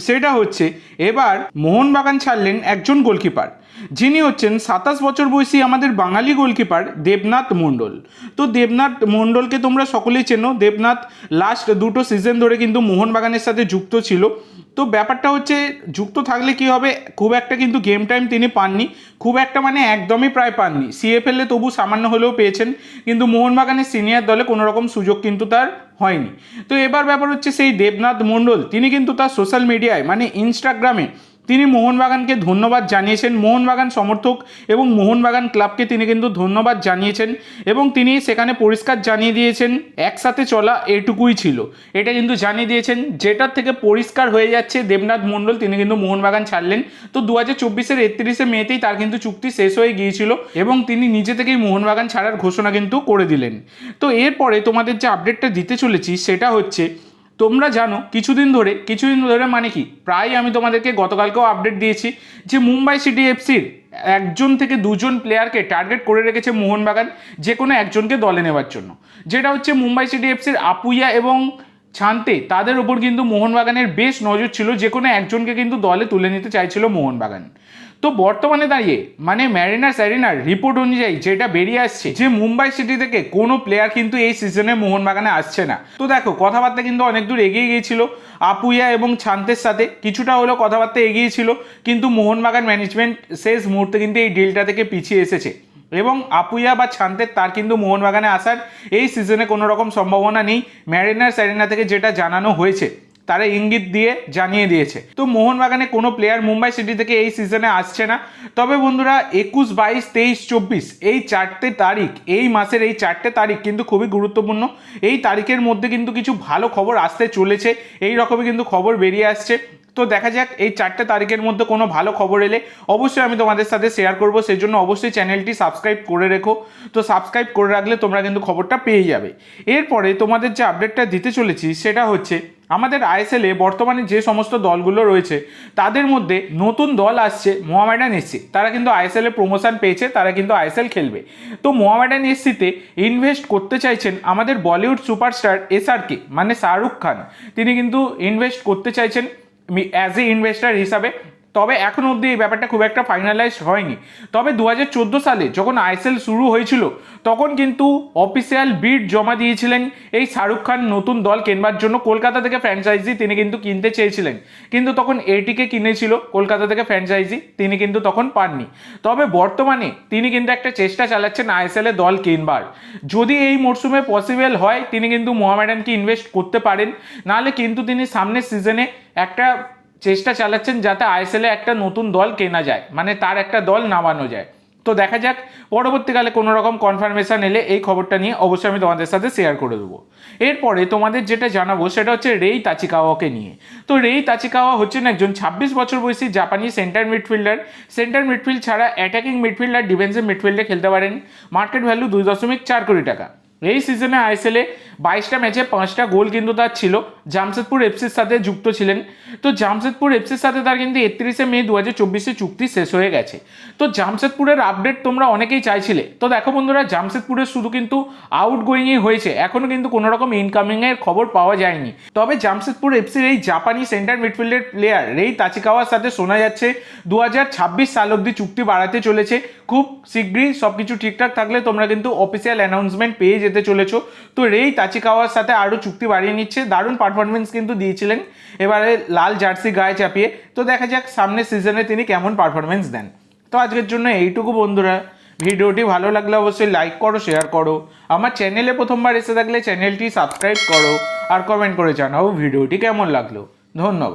সেটা হচ্ছে, এবার মোহনবাগান ছাড়লেন একজন গোলকিপার। যিনি হচ্ছেন সাতাশ বছর বয়সী আমাদের বাঙালি গোলকিপার দেবনাথ মণ্ডল। তো দেবনাথ মণ্ডলকে তোমরা সকলেই চেনো। দেবনাথ লাস্ট দুটো সিজন ধরে কিন্তু মোহনবাগানের সাথে যুক্ত ছিল। তো ব্যাপারটা হচ্ছে, যুক্ত থাকলে কি হবে? খুব একটা কিন্তু গেম টাইম তিনি পাননি। খুব একটা মানে একদমই প্রায় পাননি। সিএফএলে তবু সামান্য হলেও পেয়েছেন। কিন্তু মোহনবাগানের সিনিয়র দলে কোনো রকম সুযোগ কিন্তু তার হয়নি। তো এবার ব্যাপার হচ্ছে সেই দেবনাথ মণ্ডল, তিনি কিন্তু তার সোশ্যাল মিডিয়ায় মানে ইনস্টাগ্রামে তিনি মোহনবাগানকে ধন্যবাদ জানিয়েছেন। মোহনবাগান সমর্থক এবং মোহনবাগান ক্লাবকে তিনি কিন্তু ধন্যবাদ জানিয়েছেন এবং তিনি সেখানে পরিষ্কার জানিয়ে দিয়েছেন, একসাথে চলা এটুকুই ছিল। এটা কিন্তু জানিয়ে দিয়েছেন। যেটার থেকে পরিষ্কার হয়ে যাচ্ছে, দেবনাথ মণ্ডল, তিনি কিন্তু মোহনবাগান ছাড়লেন। তো দু হাজার চব্বিশের একত্রিশে মেতেই তার কিন্তু চুক্তি শেষ হয়ে গিয়েছিল এবং তিনি নিজে থেকেই মোহনবাগান ছাড়ার ঘোষণা কিন্তু করে দিলেন। তো এরপরে তোমাদের যে আপডেটটা দিতে চলেছি, সেটা হচ্ছে তোমরা জানো, কিছুদিন ধরে কিছুদিন ধরে মানে কি? প্রায় আমি তোমাদেরকে গতকালকেও আপডেট দিয়েছি যে মুম্বাই সিটি এফসির একজন থেকে দুজন প্লেয়ারকে টার্গেট করে রেখেছে মোহনবাগান যে কোনো একজনকে দলে নেওয়ার জন্য। যেটা হচ্ছে মুম্বাই সিটি এফসির আপুইয়া এবং ছানতে, তাদের ওপর কিন্তু মোহনবাগানের বেশ নজর ছিল যে কোনো একজনকে কিন্তু দলে তুলে নিতে চাইছিল মোহনবাগান। তো বর্তমানে দাঁড়িয়ে মানে ম্যারিনার স্যারিনার রিপোর্ট অনুযায়ী যেটা বেরিয়ে আসছে, যে মুম্বাই সিটি থেকে কোনো প্লেয়ার কিন্তু এই সিজনে মোহনবাগানে আসছে না। তো দেখো, কথাবার্তা কিন্তু অনেক দূর এগিয়ে গিয়েছিল। আপুইয়া এবং ছান্তের সাথে কিছুটা হলেও কথাবার্তা এগিয়েছিল কিন্তু মোহনবাগান ম্যানেজমেন্ট শেষ মুহূর্তে কিন্তু এই ডিলটা থেকে পিছিয়ে এসেছে। এবং আপুইয়া বা ছান্তের, তার কিন্তু মোহনবাগানে আসার এই সিজনে কোনো রকম সম্ভাবনা নেই। ম্যারিনার স্যারিনা থেকে যেটা জানানো হয়েছে। তারা ইঙ্গিত দিয়ে জানিয়ে দিয়েছে। তো মোহনবাগানে কোনো প্লেয়ার মুম্বাই সিটি থেকে এই সিজনে আসছে না। তবে বন্ধুরা, একুশ, বাইশ, তেইশ, চব্বিশ, এই চারটে তারিখ, এই মাসের এই চারটে তারিখ কিন্তু খুবই গুরুত্বপূর্ণ। এই তারিখের মধ্যে কিন্তু কিছু ভালো খবর আসতে চলেছে। এই রকমই কিন্তু খবর বেরিয়ে আসছে। তো দেখা যাক, এই চারটে তারিখের মধ্যে কোনো ভালো খবর এলে অবশ্যই আমি তোমাদের সাথে শেয়ার করব। সেই জন্য অবশ্যই চ্যানেলটি সাবস্ক্রাইব করে রেখো। তো সাবস্ক্রাইব করে রাখলে তোমরা কিন্তু খবরটা পেয়ে যাবে। এরপরে তোমাদের যে আপডেটটা দিতে চলেছি, সেটা হচ্ছে আমাদের আইএসএলে বর্তমানে যে সমস্ত দলগুলো রয়েছে, তাদের মধ্যে নতুন দল আসছে মোহামেডান এসসি তারা কিন্তু আইএসএলে প্রমোশন পেয়েছে, তারা কিন্তু আইএসএল খেলবে। তো মোহামেডান এসসিতে ইনভেস্ট করতে চাইছেন আমাদের বলিউড সুপারস্টার এসআরকে মানে শাহরুখ খান। তিনি কিন্তু ইনভেস্ট করতে চাইছেন অ্যাজ এ ইনভেস্টার হিসাবে। তবে এখন অবধি এই ব্যাপারটা খুব একটা ফাইনালাইজ হয়নি। তবে দু হাজার চোদ্দ সালে যখন আইএসএল শুরু হয়েছিল, তখন কিন্তু অফিসিয়াল বিড জমা দিয়েছিলেন এই শাহরুখ খান নতুন দল কেনবার জন্য। কলকাতা থেকে ফ্র্যাঞ্চাইজি তিনি কিন্তু কিনতে চেয়েছিলেন। কিন্তু তখন এটিকে কিনেছিল, কলকাতা থেকে ফ্র্যাঞ্চাইজি তিনি কিন্তু তখন পাননি। তবে বর্তমানে তিনি কিন্তু একটা চেষ্টা চালাচ্ছেন আইএসএল দল কিনবার। যদি এই মরশুমে পসিবল হয়, তিনি কিন্তু মোহামেডানকে ইনভেস্ট করতে পারেন। নাহলে কিন্তু তিনি সামনের সিজনে একটা চেষ্টা চালাচ্ছেন যাতে আইএসএলে একটা নতুন দল কেনা যায় মানে তার একটা দল নামানো যায়। তো দেখা যাক, পরবর্তীকালে কোনো রকম কনফার্মেশন এলে এই খবরটা নিয়ে অবশ্যই আমি তোমাদের সাথে শেয়ার করে দেবো। এরপরে তোমাদের যেটা জানাব সেটা হচ্ছে রেই তাচিকাওয়াকে নিয়ে। তো রেই তাচিকাওয়া হচ্ছেন একজন ছাব্বিশ বছর বয়সী জাপানি সেন্টার মিডফিল্ডার সেন্টার মিডফিল্ড ছাড়া অ্যাটাকিং মিডফিল্ডার ডিফেন্সিভ মিডফিল্ডে খেলতে পারেন। মার্কেট ভ্যালু দুই দশমিক চার কোটি টাকা। এই সিজনে আইএসএলে বাইশটা ম্যাচে পাঁচটা গোল কিন্তু তার ছিল। জামশেদপুর এফসির সাথে যুক্ত ছিলেন। তো জামশেদপুর এফসির সাথে তার কিন্তু একত্রিশে মে দু হাজার চব্বিশে চুক্তি শেষ হয়ে গেছে। তো জামশেদপুরের আপডেট তোমরা অনেকেই চাইছিলে। তো দেখো বন্ধুরা, জামশেদপুরের শুধু কিন্তু আউট গোয়িংই হয়েছে। এখনও কিন্তু কোনো রকম ইনকামিংয়ের খবর পাওয়া যায়নি। তবে জামশেদপুর এফসির এই জাপানি সেন্টার মিডফিল্ডের প্লেয়ার রেই তাচিকাওয়ার সাথে শোনা যাচ্ছে দু হাজার ছাব্বিশ সাল অব্দি চুক্তি বাড়াতে চলেছে। খুব শীঘ্রই সব কিছু ঠিকঠাক থাকলে তোমরা কিন্তু অফিসিয়াল অ্যানাউন্সমেন্ট পেয়ে যেতে চলেছো। তো রেই তাচিকাওয়ার সাথে আরও চুক্তি বাড়িয়ে নিচ্ছে। দারুণ পারফরমেন্স কিন্তু দিয়েছিলেন। এবারে লাল জার্সি গায়ে চাপিয়ে। তো দেখা যাক সামনের সিজনে তিনি কেমন পারফরমেন্স দেন। তো আজকের জন্য এইটুকু বন্ধুরা। ভিডিওটি ভালো লাগলে অবশ্যই লাইক করো শেয়ার করো। আমার চ্যানেলে প্রথমবার এসে থাকলে চ্যানেলটি সাবস্ক্রাইব করো। আর কমেন্ট করে জানাও ভিডিওটি কেমন লাগল। ধন্যবাদ।